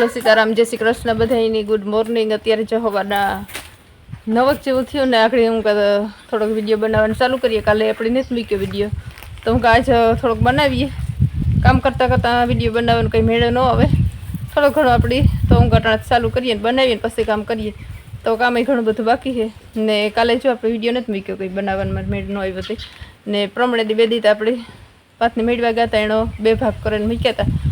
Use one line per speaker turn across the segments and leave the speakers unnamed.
હાલો સીતારામ, જય શ્રી કૃષ્ણ બધાની good morning અત્યારે જો હવાના નવક જેવું થયું ને આગળ હું થોડોક વીડિયો બનાવવાનું ચાલુ કરીએ. કાલે આપણે નથી મૂક્યો વીડિયો તો હું આજ થોડોક બનાવીએ. કામ કરતાં કરતાં વીડિયો બનાવવાનું કંઈ મેળો ન આવે. થોડો ઘણો આપણી તો હું ઘટાણા ચાલુ કરીએ ને બનાવીએ ને પછી કામ કરીએ. તો કામ ઘણું બધું બાકી છે. ને કાલે જો આપણે વીડિયો નથી મૂક્યો કંઈ બનાવવાનું મેળ ન આવ્યો તે. ને પ્રમાણે બે દી તો આપણે પાથને મેળવા ગયા હતા એનો બે ભાગ કરીને મૂક્યા હતા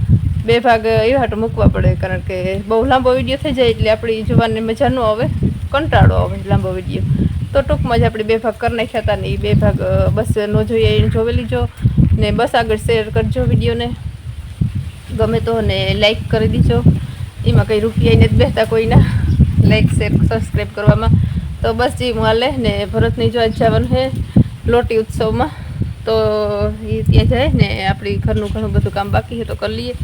બે ભાગ એવા હાટું મૂકવા પડે, કારણ કે બહુ લાંબો વીડિયો થઈ જાય એટલે આપણી જોવાની મજા ન આવે, કંટાળો આવે લાંબો વીડિયો તો ટૂંકમાં જ આપણે બે ભાગ કરી નાખ્યા હતા ને એ બે ભાગ બસ ન જોઈએ એને જોવે લીજો ને બસ આગળ શેર કરજો વિડીયોને ગમે તો ને લાઈક કરી દીજો. એમાં કંઈ રૂપિયા નથી બેસતા કોઈના. લાઈક શેર સબસ્ક્રાઈબ કરવામાં. તો બસ જે હાલે ને ભરતની જો જવાનું છે લોટી ઉત્સવમાં, તો એ ત્યાં જાય ને આપણી ઘરનું ઘણું બધું કામ બાકી છે તો કરી લઈએ.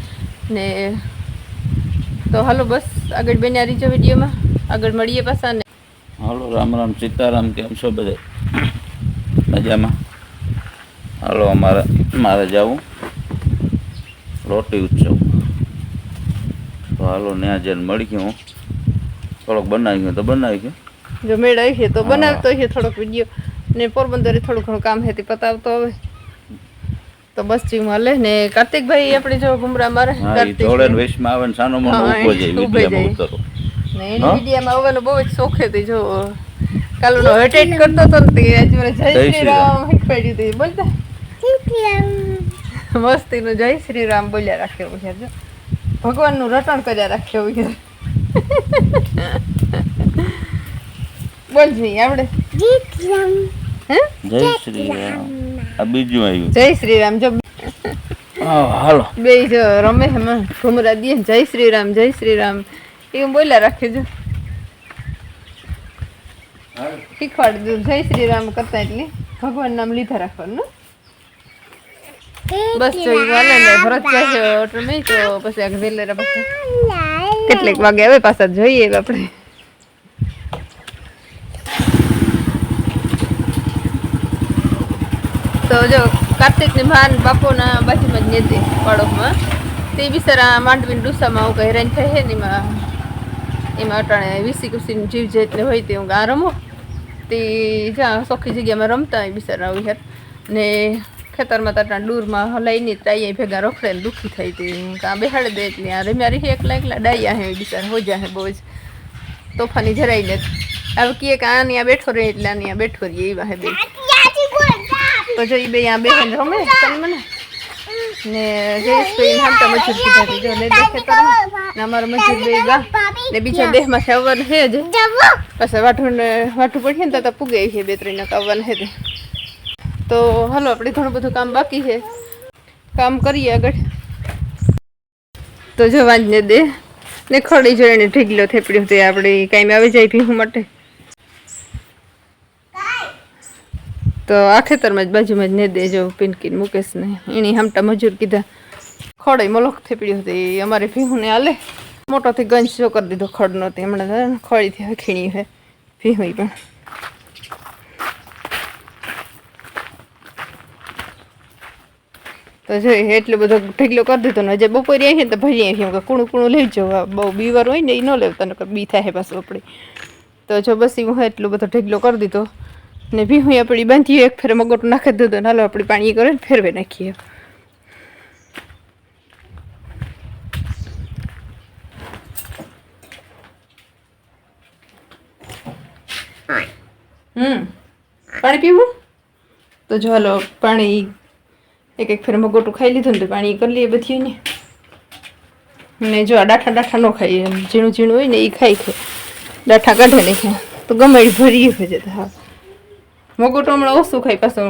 ને તો હાલો બસ આગળ બન્યા રીજો વિડીયોમાં. આગળ મળીએ પાછા ને
હાલો રામ રામ સીતારામ કેમ છો બધે? મજામાં? હાલો અમારે મારે જવું. રોટી ઉત્સવ. તો હાલો ત્યાં જઈને મળી ગયું થોડોક બનાવી ગયો તો બનાવી ગયો.
જો મેળ આવી છે તો. બનાવતો છે થોડોક વીડિયો. ને પોરબંદરે થોડું ઘણું કામ છે તે પતાવતો હવે. તો બસ જીવ હાલે ને કાર્તિકભાઈ આપણે જો ગુમરા મારે કાર્તિક
જોડે ને વેશમાં આવે ને સાનો મોનો
હા,
જાય વિડીયામાં ઉતરો.
ને એની? વિડીયામાં આવવાનો બહુ જ શોખ હતો જો. કાલુનો હેટેટ કરતો તો તે આજે મને જય
જય
શ્રી
શ્રી
રામ. શીખવાડ્યું હતું. બોલતા મસ્તીનું જય શ્રી રામ બોલ્યા રાખ્યો છે જો. ભગવાનનું રટણ કર્યા રાખ્યો છે. બોલ જી રામ. હે?
જય શ્રી રામ. આ બીજું આવ્યું.
જય શ્રી રામ જો
હાલો.
બે જો રમે એમાં ઘુમરા દે. જય શ્રી રામ જય શ્રી રામ એવું બોલ્યા રાખે જો. શીખવાડી દીધું જય શ્રી રામ કરતા એટલે ભગવાન નામ લીધા રાખવાનું બસ જો વાલે ને ભરત જાય ઓટો નહીં તો પછી આગળ વેલેરા પાછા. કેટલીક વાગે આવે પાછા જોઈએ આપણે. તો જો કાર્તિકની ભાન બાપુના બાજુમાં જ નેતી પડોશમાં તે બિચારા માંડવીને ડુસામાં આવું કંઈ હેરાન થાય છે ને એમાં એમાં અટાણે વીસી કુસીની જીવ જે એટલે હોય તે હું આ રમો. તે જ્યાં સોખી જગ્યામાં રમતા હોય બિચારા આવી હેર ને ખેતરમાં તાટા ડૂરમાં હલાઈને તાઈએ ભેગા રખડે ને દુઃખી થઈ તે કાં બેહાડી દે એટલે આ રમ્યા રહી એકલા એકલા ડાયા હે બિચારા, હો જાય બહુ જ. તોફાની જરાઈ ને હવે કીએ કે આની આ બેઠો રહે એટલે આની આ બેઠો રહીએ એવા હે બે. તો જો ઈ બે આ બેન રમે. તને મને? ને જયેશભાઈ હાલતા મજૂર કીધા જો લે દેખે તો ને અમારા મજૂર બે ગા. ને બીજા દેહમાં આવવાનું છે જ. પાછા વાઠું ને વાઠું પડીએ ને તો તો પૂગે છે બે ત્રણ આવવાના છે તે તો હાલો આપણે ઘણું બધું કામ બાકી છે. કામ કરીએ આગળ. તો જો વાંજને દે. ને ખડી જોઈને ઢીગલો થેપડ્યો તે આપણે કાંઈ આવી જાય પીવું માટે. તો આ ખેતરમાં જ બાજુમાં જ ને દેજો પિનકીન મુકેશ ને એની હમટા મજૂર કીધા ખડે મલક થેપડ્યો હતો, એ અમારે ભીહુને હાલે મોટોથી ગંજ જો કરી દીધો ખડનો, તે હમણાં ખળીથી ખીણી હે ભીહું પણ. તો જો એટલો બધો ઢગલો કરી દીધો ને, હજે બપોરે આવીએ તો ભરી આવી કે કૂણું કૂણું જવું બહુ બીવાર હોય ને એ ન લેવતા, નકર બી થાય પાછું આપણે. તો જો બસ હું, એટલો બધો ઢગલો કરી દીધો. ને ભીહું આપણી બાંધીએ એક ફેર મગોટું નાખી દીધો ને હાલો આપણી પાણી કરે ને ફેરવે નાખીએ. હમ. પાણી પીવું? તો જો હાલો પાણી એક એક ફેર મગોટું ખાઈ લીધું ને તો પાણી કરી લઈએ બધી ને ને જો આ ડાઠા ડાઠા ન ખાઈએ ઝીણું ઝીણું હોય ને એ ખાઈ ખાય ડાઠા કાઢે નહીં ખે તો ગમે એ ભરી હોય જતા હા. મગોટો હમણાં ઓછું ખાઈ પાછું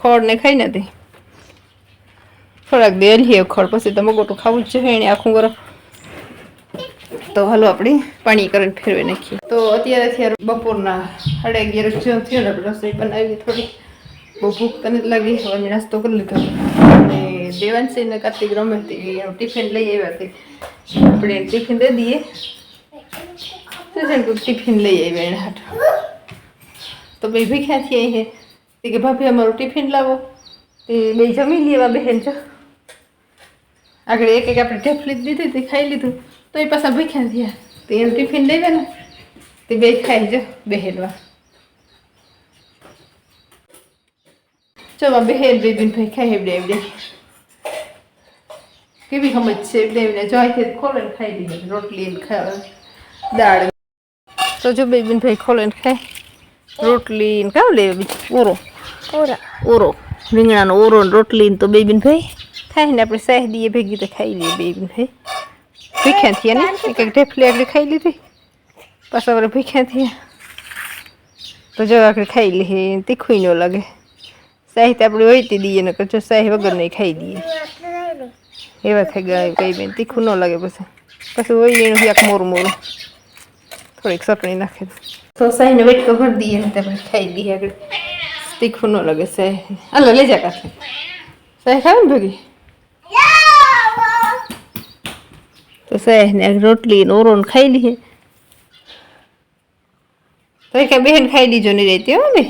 ખડ ને ખાઈ નથી. થોડાક દે લઈએ ખડ પછી તો મગોટું ખાવું જ જોઈએ એને આખું ગરમ. તો હાલો આપણે પાણી કરીને ફેરવી નાખીએ. તો અત્યારે અત્યારે બપોરના સાડા અગિયાર જેવું થયો ને, આપણે રસોઈ બનાવી થોડી. બહુ ભૂખ તને લાગી, હવે મેં નાસ્તો કરી લીધો. અને દેવાંશી ને કાર્તિક રમે ટિફિન લઈ આવ્યા હતી આપણે ટિફિન દઈ દઈએ. છે ટિફિન લઈ આવ્યા એના હાટ? તો બે ક્યાંથી અહીં હે તે કે, ભાભી, અમારું ટિફિન લાવો. તે બે જમી લેવા બહેન જો. આગળ એક એક આપણે ઢેફલી જ દીધી તે ખાઈ લીધું. તો એ પાછા ભૂખ્યા થયા. તે એનું ટિફિન લઈ ને તે બે ખાઈ જો બહેનવા ચલો બહેન બેબીન ભાઈ ખાઈ એવડે એવડે. કેવી સમજ છે એવડે એવડે. જો અહીંથી ખોલે ખાઈ લઈએ રોટલી દાળ. તો જો બેબીન ભાઈ ખોલે ખાય. રોટલી ને ખાવ લે ઓરો.
ઓરા.
ઓરો. રીંગણાનો ઓરો ને રોટલી ને તો બેબીન ભાઈ. થાય ને આપણે સાહ દઈએ ભેગી તો ખાઈ લઈએ બેબીન ભાઈ. ભીખ્યા થયા ને? એક એક ઢેફલી આગળ ખાઈ લીધી. પાછા આપણે ભીખ્યા થયા. તો જો આગળ ખાઈ લઈએ તીખું ન લાગે. સાહી તો આપણે વહીતી દઈએ ને જો સાહી વગર નહીં ખાઈ દઈએ. એવા થઈ ગયા કઈ બેન તીખું ન લાગે પછી. પછી હોય એનું મોરું મોરું થોડીક ચટણી નાખી તો સાહીને વેટ તો ભરી દઈએ ને તમે ખાઈ લઈએ આગળ. તીખું ન લાગે સાહી હાલો લઈ જા કાશે સાહી ખાવ ને ભેગી? તો સાહેબ ને રોટલી ને ઓરો ને ખાઈ લઈએ. તો કે બેન ખાઈ લીજો નહીં રહેતી હો ને.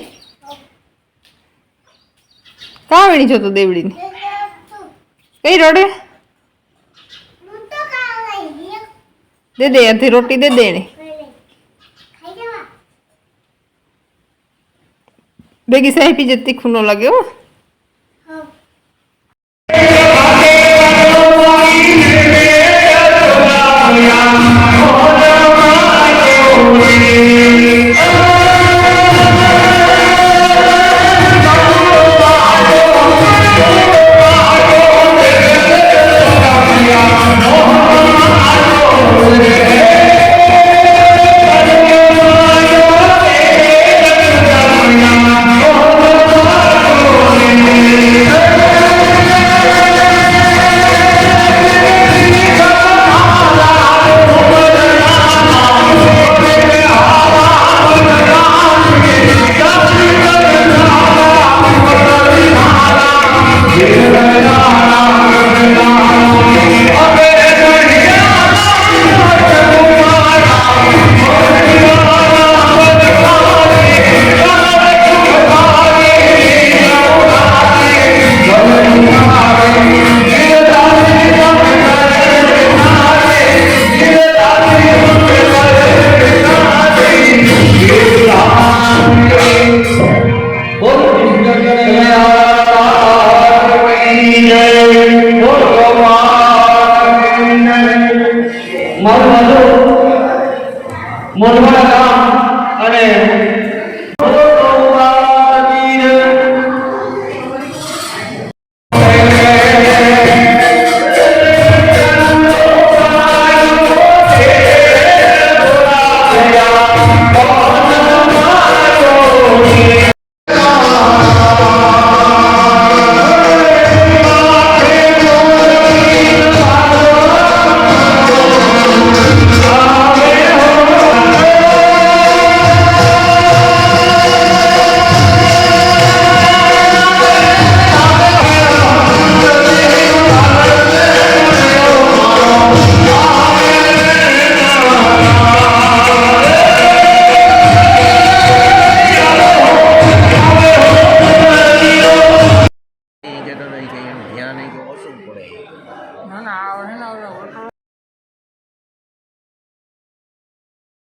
કાવણી જોતો દેવડીની કઈ રોડે? દે દે અડધી રોટી દે દે એને ભેગી સાહેબ જ તીખું ન લાગે હો
મારું મારું મોઢવાડા ગામ અને